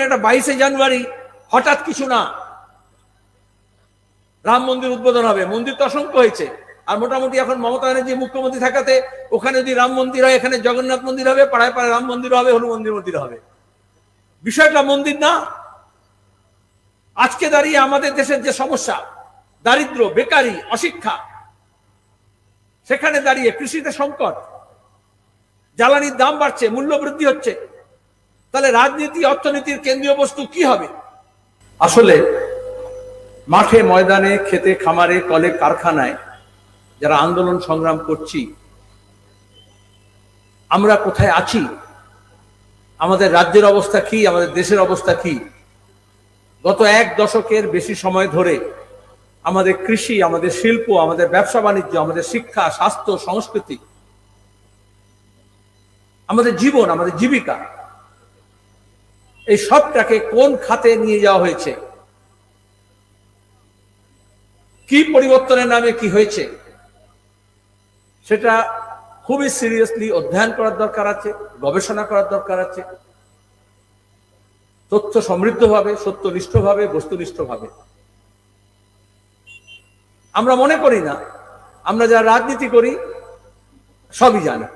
ভাববেন এটা বাইশে জানুয়ারি হঠাৎ কিছু না। রাম মন্দির উদ্বোধন হবে। মন্দির তো অসংখ্য হয়েছে। আর মোটামুটি এখন মমতা ব্যানার্জি মুখ্যমন্ত্রী থাকাতে ওখানে যদি রাম মন্দির হয়, এখানে জগন্নাথ মন্দির হবে, পাড়ায় পাড়ায় রাম মন্দির হবে হনু মন্দির মন্দির হবে। বিষয়টা মন্দির না। আজকে দাঁড়িয়ে আমাদের দেশের যে সমস্যা, দারিদ্র, বেকারি, অশিক্ষা, সেখানে দাঁড়িয়ে কৃষিতে সংকট, জ্বালানির দাম বাড়ছে মূল্য বৃদ্ধি হচ্ছে। তাহলে রাজনীতি, অর্থনীতির কেন্দ্রীয় বস্তু কি হবে? আসলে মাঠে ময়দানে, খেতে, খামারে, কলে, কারখানায় যারা আন্দোলন সংগ্রাম করছি, আমরা কোথায় আছি? আমাদের রাজ্যের অবস্থা কি? আমাদের দেশের অবস্থা কি? গত এক দশকের বেশি সময় ধরে আমাদের কৃষি, আমাদের শিল্প, আমাদের ব্যবসা বাণিজ্য, আমাদের শিক্ষা, স্বাস্থ্য, সংস্কৃতি, আমাদের জীবন, আমাদের জীবিকা এই সবটাকে কোন খাতে নিয়ে যাওয়া হয়েছে? কি পরিবর্তনের নামে কি হয়েছে? সেটা খুবই সিরিয়াসলি অধ্যয়ন করার দরকার আছে, গবেষণা করার দরকার আছে। তথ্য সমৃদ্ধভাবে সত্যনিষ্ঠভাবে, বস্তুনিষ্ঠভাবে। আমরা মনে করি না, আমরা যারা রাজনীতি করি, সবই জানি।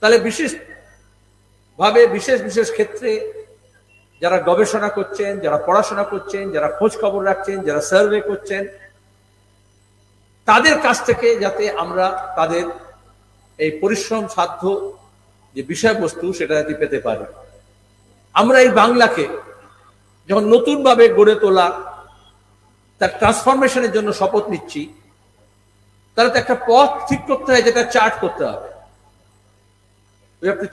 তাহলে বিশেষ ভাবে বিশেষ বিশেষ ক্ষেত্রে যারা গবেষণা করছেন, যারা পড়াশোনা করছেন, যারা খোঁজ খবর রাখছেন, যারা সার্ভে করছেন, তাদের কাছ থেকে যাতে আমরা তাদের এই পরিশ্রম সাধ্য যে বিষয়বস্তু সেটা যাতে পেতে পারি। আমরা এই বাংলাকে যখন নতুনভাবে গড়ে তোলা, তার ট্রান্সফরমেশনের জন্য শপথ নিচ্ছি, তাহলে তো একটা পথ ঠিক করতে হয়, যেটা চার্ট করতে হবে।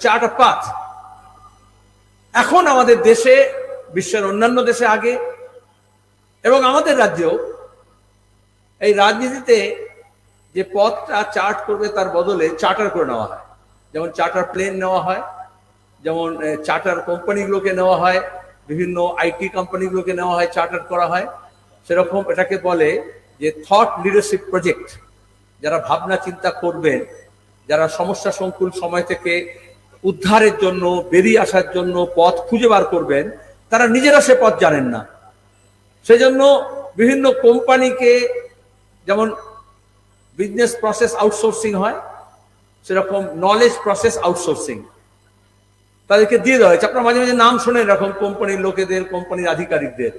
চার্ট অফ পাথ এখন আমাদের দেশে, বিশ্বের অন্যান্য দেশে আগে, এবং আমাদের রাজ্যেও, এই রাজনীতিতে যে পথটা চার্ট করবে তার বদলে চার্টার করে নেওয়া হয়। যেমন চার্টার প্লেন নেওয়া হয়, যেমন চার্টার কোম্পানিগুলোকে নেওয়া হয়, বিভিন্ন আইটি কোম্পানিগুলোকে নেওয়া হয়, চার্টার করা হয়। সেরকম এটাকে বলে যে থট লিডারশিপ প্রজেক্ট যারা ভাবনা চিন্তা করবেন, যারা সমস্যা সংকুল সময় থেকে উদ্ধারের জন্য, বেরিয়ে আসার জন্য পথ খুঁজে বার করবেন, তারা নিজেরা সে পথ জানেন না। সেজন্য বিভিন্ন কোম্পানিকে যেমন বিজনেস প্রসেস আউটসোর্সিং হয়, সেরকম নলেজ প্রসেস আউটসোর্সিং তাদেরকে দিয়ে দেওয়া হয়েছে। আপনার মাঝে মাঝে নাম শোনেন এরকম কোম্পানির লোকেদের, কোম্পানির আধিকারিকদের।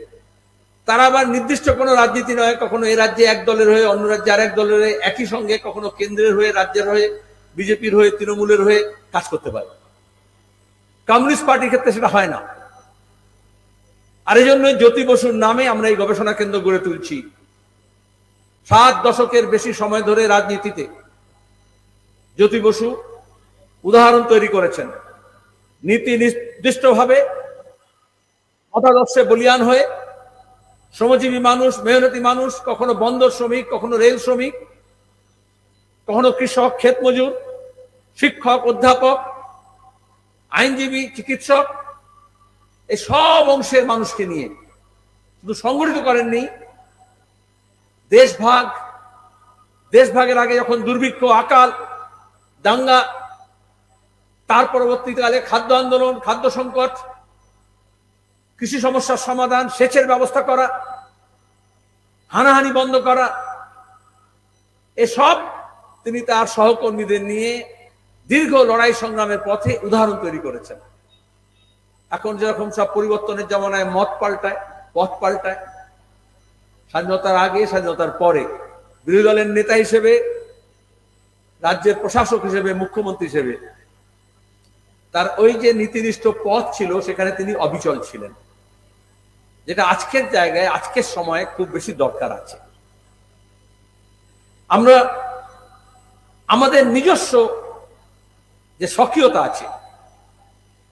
তারা আবার নির্দিষ্ট কোনো রাজনীতি নয়, কখনো এ রাজ্যে এক দলের হয়ে অন্য রাজ্যে আর এক দলের হয়ে একই সঙ্গে, কখনো কেন্দ্রের হয়ে, রাজ্যের হয়ে বিজেপির হয়ে, তৃণমূলের হয়ে কাজ করতে পারে। কমিউনিস্ট পার্টির ক্ষেত্রে সেটা হয় না। আর এই জন্য জ্যোতি বসুর নামে আমরা এই গবেষণা কেন্দ্র গড়ে তুলছি। সাত দশকের বেশি সময় ধরে রাজনীতিতে জ্যোতি বসু উদাহরণ তৈরি করেছেন। নীতি নির্দিষ্টভাবে মতাদর্শে বলিয়ান হয়ে, শ্রমজীবী মানুষ, মেহনতি মানুষ, কখনো বন্দর শ্রমিক, কখনো রেল শ্রমিক কখনো কৃষক, ক্ষেত মজুর, শিক্ষক, অধ্যাপক, আইনজীবী, চিকিৎসক, এই সব অংশের মানুষকে নিয়ে শুধু সংগঠিত করেননি, দেশভাগ, দেশভাগের আগে যখন দুর্ভিক্ষ, আকাল, দাঙ্গা, তার পরবর্তীকালে খাদ্য আন্দোলন, খাদ্য সংকট, কৃষি সমস্যার সমাধান, সেচের ব্যবস্থা করা, হানাহানি বন্ধ করা, এসব তিনি তার সহকর্মীদের নিয়ে দীর্ঘ লড়াই সংগ্রামের পথে উদাহরণ তৈরি করেছেন। এখন যেরকম সব পরিবর্তনের জমানায় মত পাল্টায়, পথ পাল্টায়, স্বাধীনতার আগে, স্বাধীনতার পরে বিরোধী দলের নেতা হিসেবে, রাজ্যের প্রশাসক হিসেবে, মুখ্যমন্ত্রী হিসেবে, তার ওই যে নীতিনিষ্ঠ পথ ছিল, সেখানে তিনি অবিচল ছিলেন। যেটা আজকের জায়গায়, আজকের সময়ে খুব বেশি দরকার আছে। আমরা আমাদের নিজস্ব যে স্বকীয়তা আছে,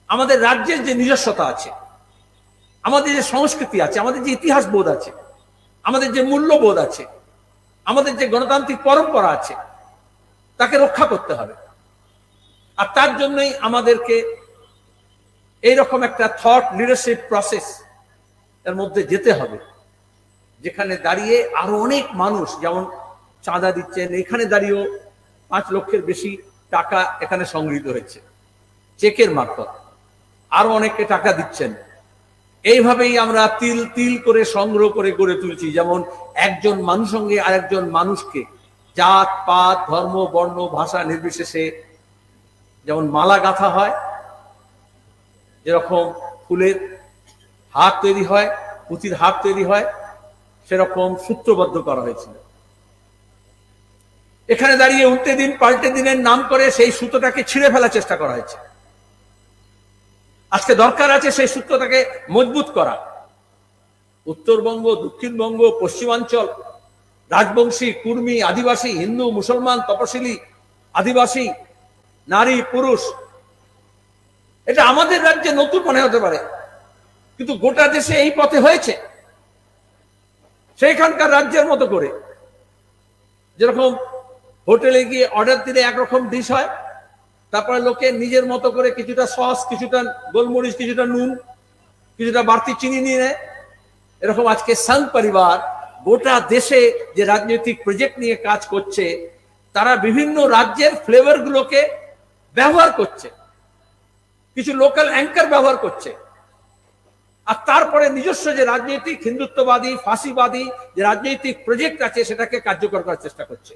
আমাদের রাজ্যের যে নিজস্বতা আছে, আমাদের যে সংস্কৃতি আছে, আমাদের যে ইতিহাস বোধ আছে, আমাদের যে মূল্যবোধ আছে, আমাদের যে গণতান্ত্রিক পরম্পরা আছে, তাকে রক্ষা করতে হবে। আর তার জন্যই আমাদেরকে এইরকম একটা থট লিডারশিপ প্রসেস এর মধ্যে যেতে হবে, যেখানে দাঁড়িয়ে আরও অনেক মানুষ, যেমন চাঁদা দিচ্ছেন, এখানে দাঁড়িয়েও পাঁচ লক্ষের বেশি টাকা এখানে সংগৃহীত হয়েছে। চেকের মারফত। আরও অনেককে টাকা দিচ্ছেন। এইভাবেই আমরা তিল তিল করে সংগ্রহ করে গড়ে তুলছি। যেমন একজন মানুষ সঙ্গে আরেকজন মানুষকে জাত, পাত, ধর্ম, বর্ণ, ভাষা নির্বিশেষে যেমন মালা গাঁথা হয়, যেরকম ফুলের হাত তৈরি হয়, পুঁতির হাত তৈরি হয়, সেরকম সূত্রবদ্ধ করা হয়েছিল। এখানে দাঁড়িয়ে উল্টে দিন, পাল্টে দিনের নাম করে সেই সুতোটাকে ছিঁড়ে ফেলার চেষ্টা করা হয়েছে। আজকে দরকার আছে সেই সূত্রটাকে মজবুত করা। উত্তরবঙ্গ, দক্ষিণবঙ্গ, পশ্চিমাঞ্চল, রাজবংশী, কুর্মী, আদিবাসী, হিন্দু, মুসলমান, তপশিলি, আদিবাসী, নারী, পুরুষ। এটা আমাদের রাজ্যে নতুন মনে হতে পারে, কিন্তু গোটা দেশে এই পথে হয়েছে। সেইখানকার রাজ্যের মতো করে। যেরকম হোটেলে গিয়ে অর্ডার দিলে একরকম ডিশ হয়, তারপরে লোকে নিজের মতো করে কিছুটা সস কিছুটা গোলমরিচ, কিছুটা নুন, কিছুটা বাড়তি চিনি নিয়ে নেয়। এরকম আজকে সংঘ পরিবার গোটা দেশে যে রাজনৈতিক প্রজেক্ট নিয়ে কাজ করছে, তারা বিভিন্ন রাজ্যের ফ্লেভার গুলোকে ব্যবহার করছে। কিছু লোকাল অ্যাঙ্কার ব্যবহার করছে। আর তারপরে নিজস্ব যে রাজনৈতিক হিন্দুত্ববাদী, ফাঁসিবাদী যে রাজনৈতিক প্রজেক্ট আছে, সেটাকে কার্যকর করার চেষ্টা করছে।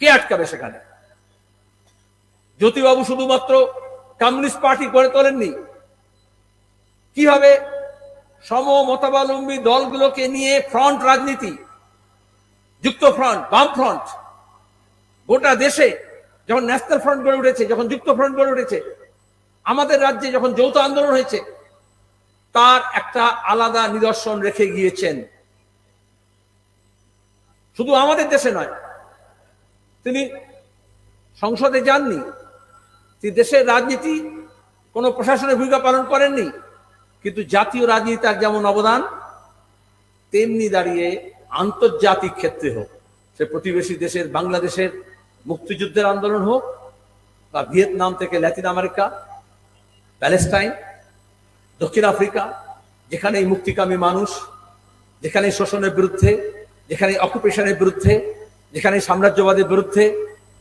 কে আটকাবে সেখানে? জ্যোতিবাবু শুধুমাত্র কমিউনিস্ট পার্টি গড়ে তোলেননি। কীভাবে সম মতাবলম্বী দলগুলোকে নিয়ে ফ্রন্ট রাজনীতি, যুক্ত ফ্রন্ট, বাম ফ্রন্ট। গোটা দেশে যখন ন্যাশনাল ফ্রন্ট গড়ে উঠেছে, যখন যুক্ত ফ্রন্ট গড়ে উঠেছে, আমাদের রাজ্যে যখন যৌথ আন্দোলন হয়েছে, তার একটা আলাদা নিদর্শন রেখে গিয়েছেন। শুধু আমাদের দেশে নয় তিনি সংসদে যাননি, তিনি দেশের রাজনীতি কোনো প্রশাসনের ভূমিকা পালন করেননি, কিন্তু জাতীয় রাজনীতি তার যেমন অবদান, তেমনি দাঁড়িয়ে আন্তর্জাতিক ক্ষেত্রে হোক, সে প্রতিবেশী দেশের বাংলাদেশের মুক্তিযুদ্ধের আন্দোলন হোক, বা ভিয়েতনাম থেকে ল্যাটিন আমেরিকা, প্যালেস্টাইন, দক্ষিণ আফ্রিকা যেখানে এই মুক্তিকামী মানুষ যেখানে শোষণের বিরুদ্ধে যেখানে অকুপেশনের বিরুদ্ধে যেখানে সাম্রাজ্যবাদের বিরুদ্ধে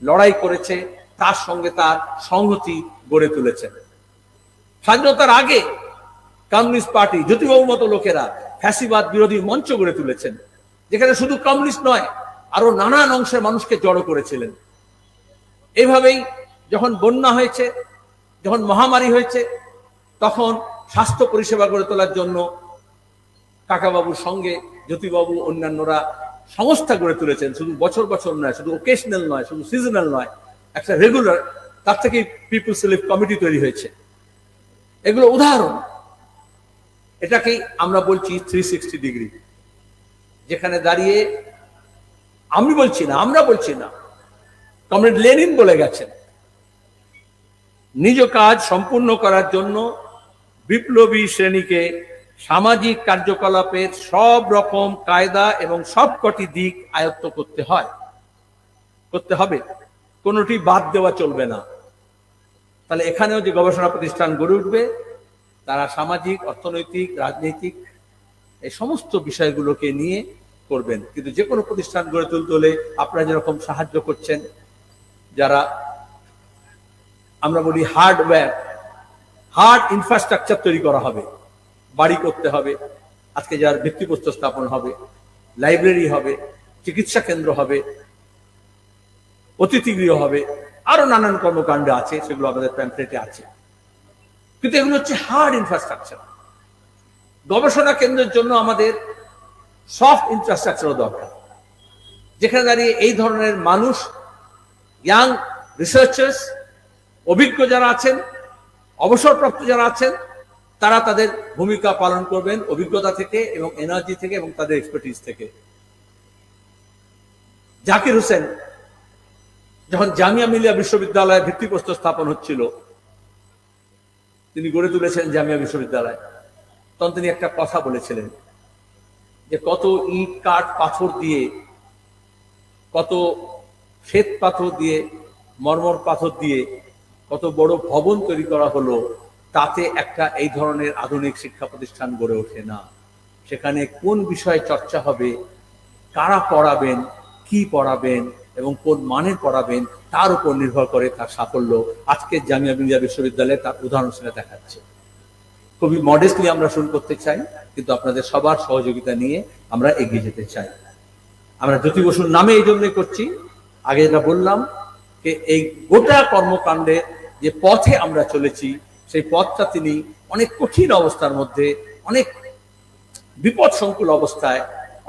লড়াই করেছে, তার সঙ্গে তার সংহতি গড়ে তুলেছেন স্বাধীনতার আগে কমিউনিস্ট পার্টি জ্যোতিবাবুর মতো লোকেরা ফ্যাসিবাদ বিরোধী মঞ্চ গড়ে তুলেছেন, যেখানে শুধু কমিউনিস্ট নয়, আরও নানান অংশের মানুষকে জড়ো করেছিলেন। এভাবেই যখন বন্যা হয়েছে, যখন মহামারী হয়েছে, তখন স্বাস্থ্য পরিষেবা গড়ে তোলার জন্য কাকাবাবুর সঙ্গে জ্যোতিবাবু অন্যান্যরা সংস্থা গড়ে তুলেছেন। শুধু বছর বছর নয়, শুধু ওকেশনাল নয়, শুধু সিজনাল নয়, একটা রেগুলার তার থেকে পিপুলস রিলিফ কমিটি তৈরি হয়েছে। এগুলো উদাহরণ। এটাকেই আমরা বলছি থ্রি সিক্সটি ডিগ্রি যেখানে দাঁড়িয়ে আমি বলছি না, আমরা বলছি না। কমরেড লেনিন বলে গেছেন, নিজ কাজ সম্পূর্ণ করার জন্য বিপ্লবী শ্রেণীকে সামাজিক কার্যকলাপের সব রকম কায়দা এবং সবকটি দিক আয়ত্ত করতে হয়। করতে হবে। কোনোটি বাদ দেওয়া চলবে না। তাহলে এখানেও যে গবেষণা প্রতিষ্ঠান গড়ে উঠবে, তারা সামাজিক, অর্থনৈতিক, রাজনৈতিক এই সমস্ত বিষয়গুলোকে নিয়ে করবেন। কিন্তু যে কোনো প্রতিষ্ঠান গড়ে তুলতে হলে আপনারা যেরকম সাহায্য করছেন, যারা আমরা বলি হার্ডওয়্যার হার্ড ইনফ্রাস্ট্রাকচার তৈরি করা হবে। বাড়ি করতে হবে। আজকে যার ভিত্তিপ্রস্তর স্থাপন হবে, লাইব্রেরি হবে, চিকিৎসা কেন্দ্র হবে অতিথি গৃহ হবে, আরও নানান কর্মকাণ্ড আছে, সেগুলো আমাদের প্যাম্পলেটে আছে। কিন্তু এগুলো হচ্ছে হার্ড ইনফ্রাস্ট্রাকচার গবেষণা কেন্দ্রের জন্য আমাদের সফট ইনফ্রাস্ট্রাকচারও দরকার। যেখানে দাঁড়িয়ে এই ধরনের মানুষ ইয়াং রিসার্চার্স অভিজ্ঞ যারা আছেন, অবসরপ্রাপ্ত যারা আছেন তারা তাদের ভূমিকা পালন করবেন অভিজ্ঞতা থেকে এবং এনার্জি থেকে এবং তাদের এক্সপার্টিস থেকে। জাকির হোসেন, যখন জামিয়া মিলিয়া বিশ্ববিদ্যালয়ে ভিত্তিপ্রস্তর স্থাপন হচ্ছিল, তিনি গড়ে তুলেছেন জামিয়া বিশ্ববিদ্যালয়। তখন তিনি একটা কথা বলেছিলেন যে, কত ইট, কাঠ, পাথর দিয়ে, কত শ্বেত পাথর দিয়ে, মর্মর পাথর দিয়ে, কত বড় ভবন তৈরি করা হলো তাতে একটা এই ধরনের আধুনিক শিক্ষা প্রতিষ্ঠান গড়ে ওঠে না। সেখানে কোন বিষয়ে চর্চা হবে, কারা পড়াবেন, কি পড়াবেন, এবং কোন মানের পড়াবেন, তার উপর নির্ভর করে তার সাফল্য। আজকের জামিয়া মিলিয়া বিশ্ববিদ্যালয়ে তার উদাহরণ হিসেবে দেখাচ্ছে। খুবই মডেস্টলি আমরা শুরু করতে চাই, কিন্তু আপনাদের সবার সহযোগিতা নিয়ে আমরা এগিয়ে যেতে চাই। আমরা জ্যোতি বসুর নামে এই জন্যই করছি। আগে যেটা বললাম, যে এই গোটা কর্মকাণ্ডের যে পথে আমরা চলেছি সেই পথটা তিনি অনেক কঠিন অবস্থার মধ্যে, অনেক বিপদ সংকুল অবস্থায়,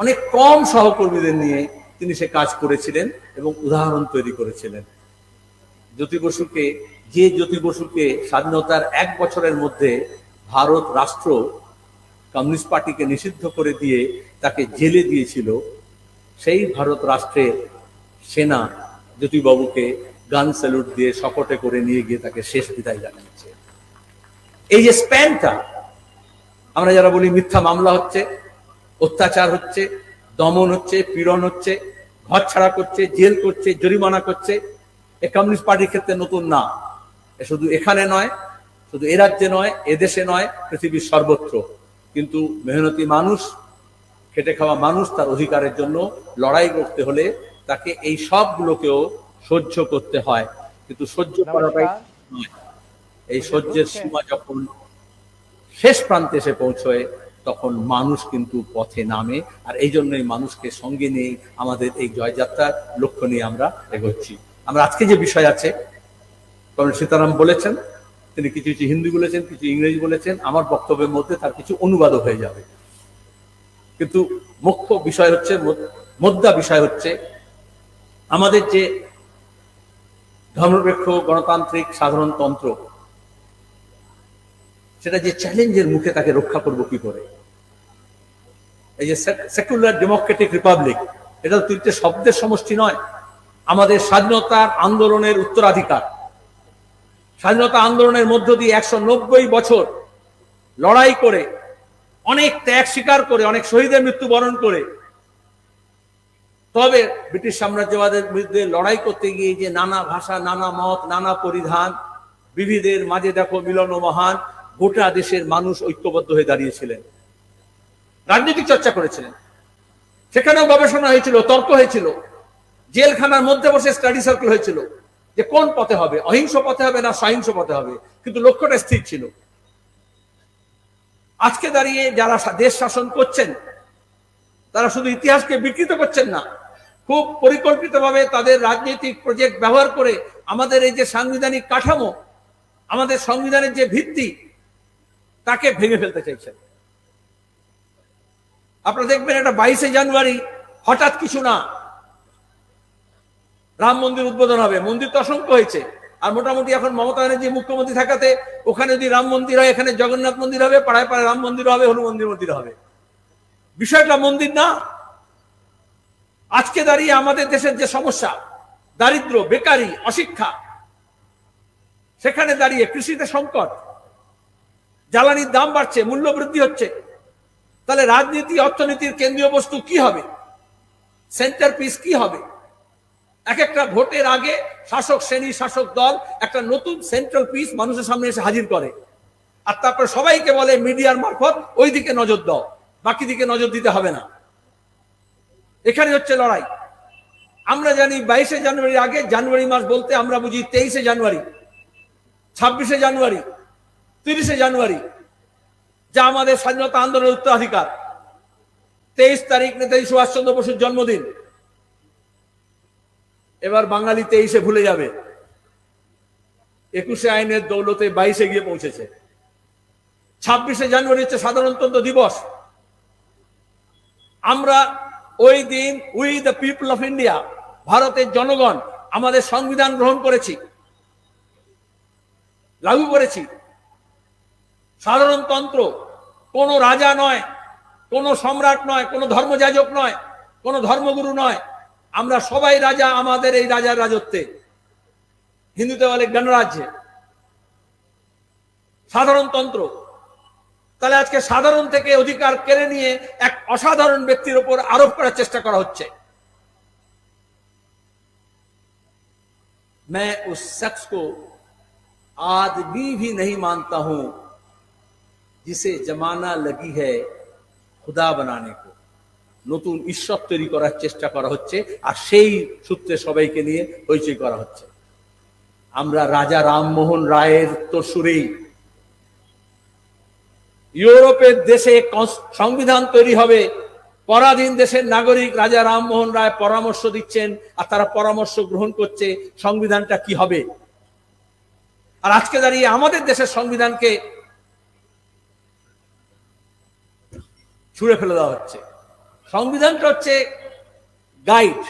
অনেক কম সহকর্মীদের নিয়ে তিনি সে কাজ করেছিলেন এবং উদাহরণ তৈরি করেছিলেন। জ্যোতি বসুকে, যে জ্যোতি বসুকে স্বাধীনতার এক বছরের মধ্যে ভারত রাষ্ট্র কমিউনিস্ট পার্টিকে নিষিদ্ধ করে দিয়ে তাকে জেলে দিয়েছিল, সেই ভারত রাষ্ট্রের সেনা জ্যোতিবাবুকে গান স্যালুট দিয়ে শপটে করে নিয়ে গিয়ে তাকে শেষ বিদায় জানিয়েছে। এই যে স্প্যানটা আমরা যারা বলি মিথ্যা মামলা হচ্ছে অত্যাচার হচ্ছে দমন হচ্ছে পীড়ন হচ্ছে ঘর ছাড়া করছে জেল করছে জরিমানা করছে এ কমিউনিস্ট পার্টির ক্ষেত্রে নতুন না। এ শুধু এখানে নয় শুধু এ রাজ্যে নয় এদেশে নয় পৃথিবীর সর্বত্র। কিন্তু মেহনতি মানুষ খেটে খাওয়া মানুষ তার অধিকারের জন্য লড়াই করতে হলে তাকে এই সবগুলোকেও সহ্য করতে হয়। কিন্তু সহ্য করাটাই নয়। এই সহ্যের সীমা যখন শেষ প্রান্তে এসে পৌঁছয় তখন মানুষ কিন্তু পথে নামে আর এই জন্যই মানুষকে সঙ্গে নিয়ে আমাদের এই জয়যাত্রার লক্ষ্য নিয়ে আমরা এগোচ্ছি। আমরা আজকে যে বিষয় আছে কারণ সীতারাম বলেছেন তিনি কিছু কিছু হিন্দি বলেছেন কিছু ইংরেজি বলেছেন আমার বক্তব্যের মধ্যে তার কিছু অনুবাদও হয়ে যাবে। কিন্তু মুখ্য বিষয় হচ্ছে মোদ্দা বিষয় হচ্ছে আমাদের যে ধর্মনিরপেক্ষ গণতান্ত্রিক সাধারণতন্ত্র সেটা যে চ্যালেঞ্জের মুখে তাকে রক্ষা করব কি করে? এই যে সেকুলার ডেমোক্রেটিক রিপাবলিক এটা তো তিনটে শব্দের সমষ্টি নয়। আমাদের স্বাধীনতার আন্দোলনের উত্তরাধিকার। স্বাধীনতা আন্দোলনের মধ্য দিয়ে একশো নব্বই বছর লড়াই করে, অনেক ত্যাগ স্বীকার করে, অনেক শহীদের মৃত্যুবরণ করে। তবে ব্রিটিশ সাম্রাজ্যবাদের বিরুদ্ধে লড়াই করতে গিয়ে যে নানা ভাষা, নানা মত, নানা পরিধান, বিবিধের মাঝে দেখো মিলন মহান গোটা দেশের মানুষ ঐক্যবদ্ধ হয়ে দাঁড়িয়েছিলেন। রাজনৈতিক চর্চা করেছিলেন। সেখানেও গবেষণা হয়েছিল, তর্ক হয়েছিল। জেলখানার মধ্যে বসে স্টাডি সার্কেল হয়েছিল যে কোন পথে হবে, অহিংস পথে হবে না সহিংস পথে হবে, কিন্তু লক্ষ্যটা স্থির ছিল। আজকে দাঁড়িয়ে যারা দেশ শাসন করছেন, তারা শুধু ইতিহাসকে বিকৃত করছেন না, খুব পরিকল্পিতভাবে তাদের রাজনৈতিক প্রজেক্ট ব্যবহার করে আমাদের এই যে সাংবিধানিক কাঠামো, আমাদের সংবিধানের যে ভিত্তি তাকে ভেঙে ফেলতে চাইছেন। আপনারা দেখবেন এটা বাইশে জানুয়ারি হঠাৎ কিছু না। রাম মন্দির উদ্বোধন হবে। মন্দির তো অসংখ্য হয়েছে। আর মোটামুটি এখন মমতা ব্যানার্জি মুখ্যমন্ত্রী থাকাতে ওখানে যদি রাম মন্দির হয়, এখানে জগন্নাথ মন্দির হবে, পাড়ায় পাড়ায় রাম মন্দির হবে, হনুমান মন্দির হবে। বিষয়টা মন্দির না। আজকে দাঁড়িয়ে আমাদের দেশের যে সমস্যা, দারিদ্র, বেকারি, অশিক্ষা, সেখানে দাঁড়িয়ে কৃষিতে সংকট জ্বালানির দাম বাড়ছে মূল্য বৃদ্ধি হচ্ছে। তাহলে রাজনীতি, অর্থনীতির কেন্দ্রীয় বস্তু কি হবে? সেন্টার পিস কি হবে? এক একটা ভোটের আগে শাসক শ্রেণি, শাসক দল একটা নতুন সেন্ট্রাল পিস মানুষের সামনে এসে হাজির করে। আর তারপর সবাইকে বলে মিডিয়ার মারফত ওই দিকে নজর দাও, বাকি দিকে নজর দিতে হবে না। এখানে হচ্ছে লড়াই। আমরা জানি বাইশে জানুয়ারির আগে জানুয়ারি মাস বলতে আমরা বুঝি তেইশে জানুয়ারি, ছাব্বিশে জানুয়ারি তিরিশে জানুয়ারি, যা আমাদের স্বাধীনতা আন্দোলনের উত্তরাধিকার। তেইশ তারিখ নেতাজি সুভাষচন্দ্র বসুর জন্মদিন। এবার বাঙালি তেইশে ভুলে যাবে। একুশে আইনের দৌলতে বাইশে গিয়ে পৌঁছেছে। ছাব্বিশে জানুয়ারি হচ্ছে সাধারণতন্ত্র দিবস। আমরা ওই দিন we the people of India, ভারতের জনগণ, আমাদের সংবিধান গ্রহণ করেছি, লাগু করেছি। সাধারণতন্ত্র কোনো রাজা নয় কোনো সম্রাট নয় কোনো ধর্মযাজক নয় কোনো ধর্মগুরু নয় আমরা সবাই রাজা আমাদের এই রাজার রাজত্বে হিন্দুতে বলে গণরাজ্যে সাধারণতন্ত্র তাহলে আজকে সাধারণ থেকে অধিকার কেড়ে নিয়ে এক অসাধারণ ব্যক্তির উপর আরোপ করার চেষ্টা করা হচ্ছে मैं उस शख्स को आदमी भी नहीं मानता हूं জিসে জামানা লগি হ্যায় খুদা বানানে নতুন ঈশ্বর তৈরি করার চেষ্টা করা হচ্ছে আর সেই সূত্রে সবাইকে নিয়ে হইচই করা হচ্ছে আমরা রাজা রামমোহন রায়ের তো সুরেই ইউরোপের দেশে সংবিধান তৈরি হবে পরাধীন দেশের নাগরিক রাজা রামমোহন রায় পরামর্শ দিচ্ছেন আর তারা পরামর্শ গ্রহণ করছে সংবিধানটা কি হবে আর আজকে দাঁড়িয়ে আমাদের দেশের সংবিধানকে ছুঁড়ে ফেলে দেওয়া হচ্ছে। সংবিধানটা হচ্ছে গাইড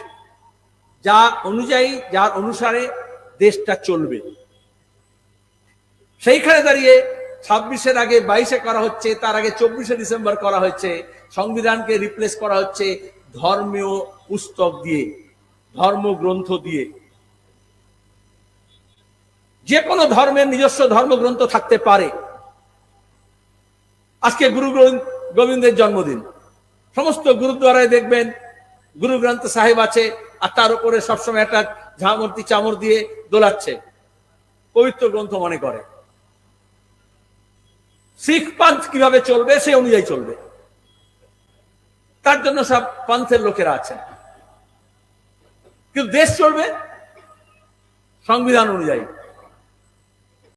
যা অনুযায়ী, যার অনুসারে দেশটা চলবে। সেইখানে দাঁড়িয়ে ছাব্বিশের আগে বাইশে করা হচ্ছে, তার আগে চব্বিশে ডিসেম্বর করা হয়েছে। সংবিধানকে রিপ্লেস করা হচ্ছে ধর্মীয় পুস্তক দিয়ে, ধর্মগ্রন্থ দিয়ে। যে কোনো ধর্মের নিজস্ব ধর্মগ্রন্থ থাকতে পারে। আজকে গুরু গোবিন্দের জন্মদিন। সমস্ত গুরুদ্বারায় দেখবেন গুরু গ্রন্থ সাহেব আছে, আর তার উপরে সবসময় একটা ঝামর্তি চামর দিয়ে দোলাচ্ছে। পবিত্র গ্রন্থ মনে করে। শিখ পান্থ কীভাবে চলবে, সে অনুযায়ী চলবে। তার জন্য সব পান্থের লোকেরা আছেন। কিন্তু দেশ চলবে? সংবিধান অনুযায়ী।